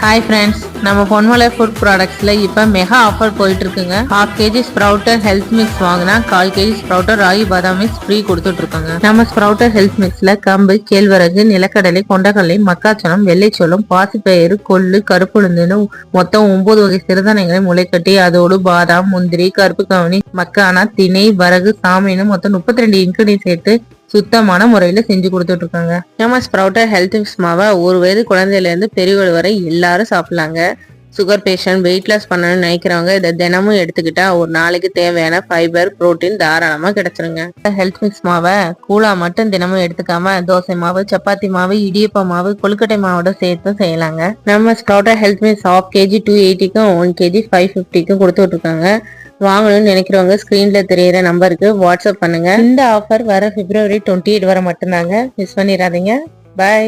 Hi friends நம்ம Ponmalai food ப்ராடக்ட்ஸில் இப்போ mega offer போயிட்டுருக்குங்க. Half KG sprouter health mix வாங்கினா கால் கேஜி ஸ்ப்ரவுட்டர் ராகி பாதாம் மிக்ஸ் ஃப்ரீ கொடுத்துட்ருக்காங்க நம்ம ஸ்ப்ரவுட்டர் ஹெல்த் மிக்ஸில் கம்பு கேழ்வரகு நிலக்கடலை கொண்டக்கடலை மக்காச்சோளம் வெள்ளைச்சோளம் பாசிப்பயிறு கொள்ளு கருப்புளுந்துன்னு மொத்தம் ஒம்பது வகை சிறுதானியங்களை முளைக்கட்டி அதோடு பாதாம் முந்திரி கருப்பு கவனி மக்கானா திணை வரகு சாமின்னு மொத்தம் முப்பத்தி ரெண்டு இன்கிரீடியன் சேர்த்து சுத்தமான முறையில செஞ்சு கொடுத்துட்டு இருக்காங்க நம்ம ஸ்ப்ரவுட்டர் ஹெல்த் மிக்ஸ் மாவை ஒரு வயது குழந்தையிலேருந்து இருந்து வரை எல்லாரும் சாப்பிடலாங்க. சுகர் பேஷண்ட் வெயிட் லாஸ் பண்ணணும்னு நினைக்கிறவங்க இதை தினமும் எடுத்துக்கிட்டா ஒரு நாளைக்கு தேவையான ஃபைபர் புரோட்டீன் தாராளமாக கிடைச்சிருங்க. ஹெல்த் மிக்ஸ் மாவை கூழா மட்டும் தினமும் எடுத்துக்காம தோசை மாவு சப்பாத்தி மாவு இடியப்ப மாவு கொழுக்கட்டை மாவோட சேர்த்தும் செய்யலாங்க. நம்ம Sprouter health mix half kg two எயிட்டிக்கும் one KG five ஃபிஃப்டிக்கும் கொடுத்துட்ருக்காங்க. வாங்கணும்னு நினைக்கிறவங்க ஸ்க்ரீன்ல தெரியிற நம்பருக்கு வாட்ஸ்அப் பண்ணுங்க. இந்த ஆஃபர் வர பிப்ரவரி டுவெண்ட்டி எயிட் வரை மட்டும்தாங்க. மிஸ் பண்ணிடாதீங்க. பாய்